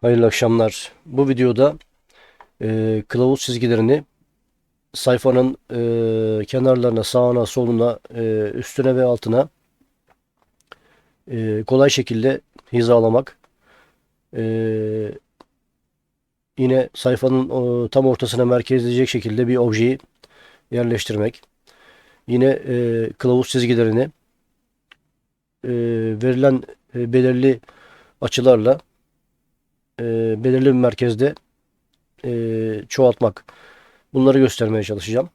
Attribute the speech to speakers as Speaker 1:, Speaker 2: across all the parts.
Speaker 1: Hayırlı akşamlar. Bu videoda e, kılavuz çizgilerini sayfanın e, kenarlarına, sağına, soluna, e, üstüne ve altına e, kolay şekilde hizalamak. E, yine sayfanın o, tam ortasına merkezleyecek şekilde bir objeyi yerleştirmek. Yine e, kılavuz çizgilerini e, verilen e, belirli açılarla e, belirli bir merkezde e, çoğaltmak. Bunları göstermeye çalışacağım.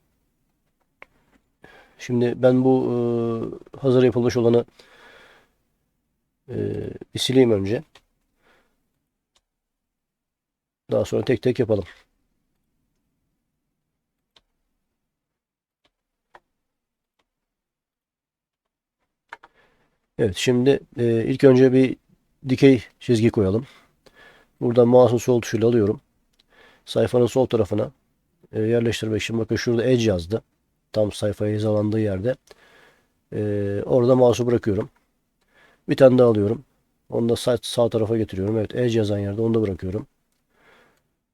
Speaker 1: Şimdi ben bu e, hazır yapılmış olanı e, bir sileyim önce. Daha sonra tek tek yapalım. Evet şimdi e, ilk önce bir dikey çizgi koyalım. Buradan mouse'un sol tuşuyla alıyorum. Sayfanın sol tarafına e, yerleştirmek için bakın şurada edge yazdı. Tam sayfaya hizalandığı yerde. E, orada mouse'u bırakıyorum. Bir tane daha alıyorum. Onu da sağ, sağ tarafa getiriyorum. Evet edge yazan yerde onu da bırakıyorum.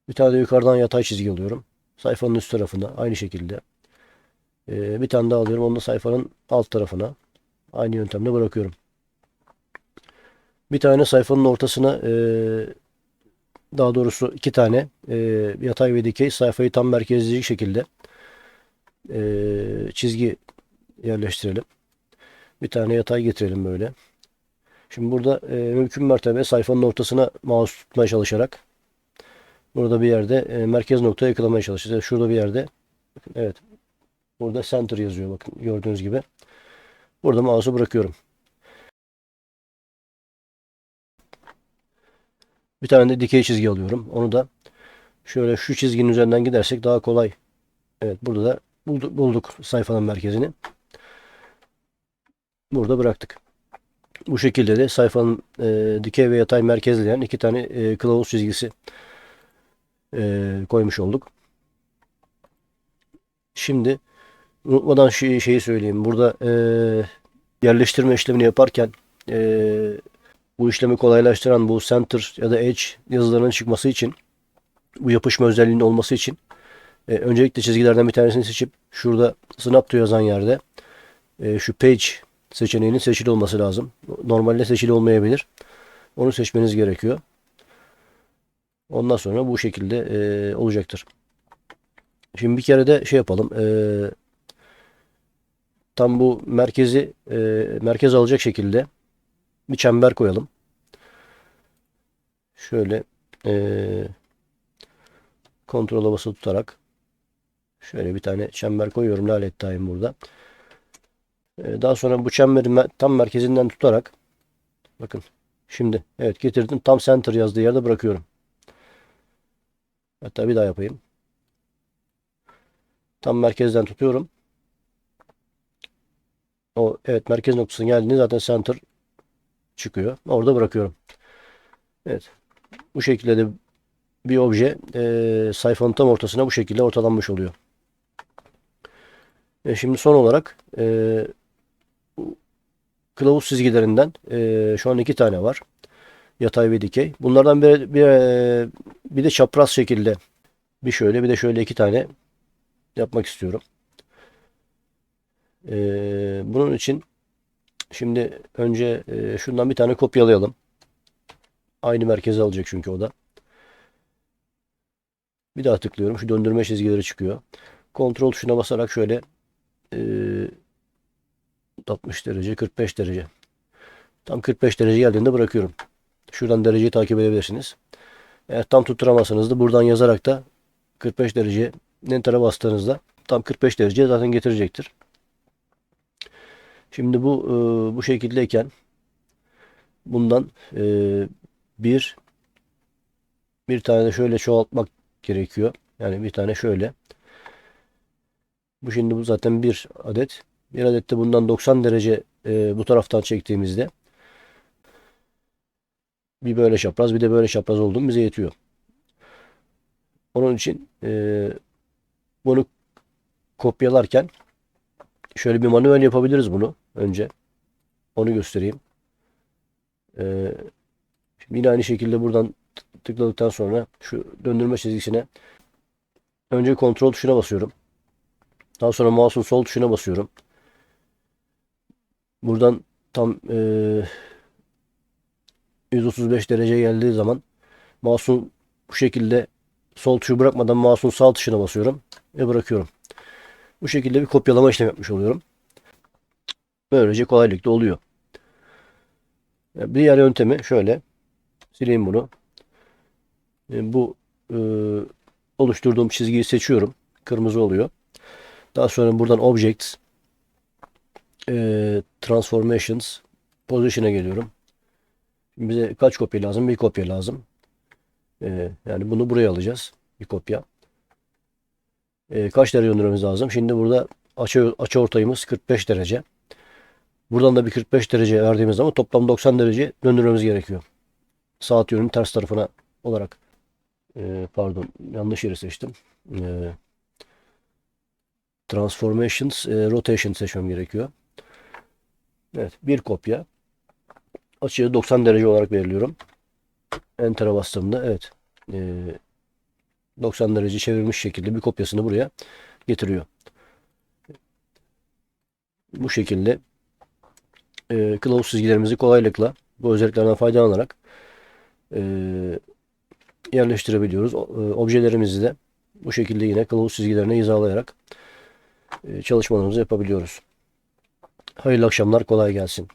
Speaker 1: Bir tane de yukarıdan yatay çizgi alıyorum. Sayfanın üst tarafına aynı şekilde. E, bir tane daha alıyorum. Onu da sayfanın alt tarafına. Aynı yöntemle bırakıyorum. Bir tane sayfanın ortasına e, daha doğrusu iki tane e, yatay ve dikey sayfayı tam merkezleyecek şekilde e, çizgi yerleştirelim. Bir tane yatay getirelim böyle. Şimdi burada e, mümkün mertebe sayfanın ortasına mouse tutmaya çalışarak burada bir yerde e, merkez noktaya yakalamaya çalışacağız. Şurada bir yerde evet burada center yazıyor bakın gördüğünüz gibi. Burada mouse'u bırakıyorum. Bir tane de dikey çizgi alıyorum. Onu da şöyle şu çizginin üzerinden gidersek daha kolay. Evet burada da bulduk, bulduk sayfanın merkezini. Burada bıraktık. Bu şekilde de sayfanın e, dikey ve yatay merkezleyen iki tane e, kılavuz çizgisi e, koymuş olduk. Şimdi unutmadan şey, şeyi söyleyeyim. Burada e, yerleştirme işlemini yaparken e, bu işlemi kolaylaştıran bu center ya da edge yazılarının çıkması için bu yapışma özelliğinin olması için e, öncelikle çizgilerden bir tanesini seçip şurada snap to yazan yerde e, şu page seçeneğinin seçili olması lazım. Normalde seçili olmayabilir. Onu seçmeniz gerekiyor. Ondan sonra bu şekilde e, olacaktır. Şimdi bir kere de şey yapalım. E, tam bu merkezi e, merkez alacak şekilde bir çember koyalım. Şöyle e, kontrola basılı tutarak şöyle bir tane çember koyuyorum. Lalet daim burada. E, daha sonra bu çemberi tam merkezinden tutarak bakın şimdi evet getirdim. Tam center yazdığı yerde bırakıyorum. Hatta bir daha yapayım. Tam merkezden tutuyorum. O evet merkez noktasına geldiğinde zaten center çıkıyor. Orada bırakıyorum. Evet. Bu şekilde de bir obje e, sayfanın tam ortasına bu şekilde ortalanmış oluyor. E, şimdi son olarak e, kılavuz çizgilerinden e, şu an iki tane var. Yatay ve dikey. Bunlardan bir, bir, e, bir de çapraz şekilde bir şöyle bir de şöyle iki tane yapmak istiyorum. E, bunun için Şimdi önce e, şundan bir tane kopyalayalım. Aynı merkeze alacak çünkü o da. Bir daha tıklıyorum. Şu döndürme çizgileri çıkıyor. Kontrol tuşuna basarak şöyle e, 60 derece, 45 derece. Tam 45 derece geldiğinde bırakıyorum. Şuradan dereceyi takip edebilirsiniz. Eğer tam tutturamazsanız da buradan yazarak da 45 derece enter'a bastığınızda tam 45 derece zaten getirecektir. Şimdi bu e, bu şekildeyken bundan e, bir bir tane de şöyle çoğaltmak gerekiyor. Yani bir tane şöyle. Bu şimdi bu zaten bir adet. Bir adet de bundan 90 derece e, bu taraftan çektiğimizde bir böyle çapraz bir de böyle çapraz olduğum bize yetiyor. Onun için e, bunu kopyalarken şöyle bir manuel yapabiliriz bunu önce. Onu göstereyim. Ee, şimdi yine aynı şekilde buradan tıkladıktan sonra şu döndürme çizgisine önce kontrol tuşuna basıyorum. Daha sonra mouse'un sol tuşuna basıyorum. Buradan tam eee 135 derece geldiği zaman mouse'un bu şekilde sol tuşu bırakmadan mouse'un sağ tuşuna basıyorum ve bırakıyorum. Bu şekilde bir kopyalama işlemi yapmış oluyorum. Böylece kolaylıkla oluyor. Bir diğer yöntemi şöyle. Sileyim bunu. E, Bu e, oluşturduğum çizgiyi seçiyorum. Kırmızı oluyor. Daha sonra buradan Objects e, Transformations Position'a geliyorum. Şimdi bize kaç kopya lazım? Bir kopya lazım. E, yani bunu buraya alacağız. Bir kopya. E, kaç derece döndürmemiz lazım? Şimdi burada açı, açı ortayımız 45 derece. Buradan da bir 45 derece verdiğimiz zaman toplam 90 derece döndürmemiz gerekiyor. Saat yönünün ters tarafına olarak. E, pardon yanlış yeri seçtim. E, Transformations, e, Rotation seçmem gerekiyor. Evet bir kopya. Açıyı 90 derece olarak belirliyorum. Enter'a bastığımda evet. E, 90 derece çevirmiş şekilde bir kopyasını buraya getiriyor. Bu şekilde e, kılavuz çizgilerimizi kolaylıkla bu özelliklerden faydalanarak e, yerleştirebiliyoruz. O- e, objelerimizi de bu şekilde yine kılavuz çizgilerine hizalayarak e, çalışmalarımızı yapabiliyoruz. Hayırlı akşamlar, kolay gelsin.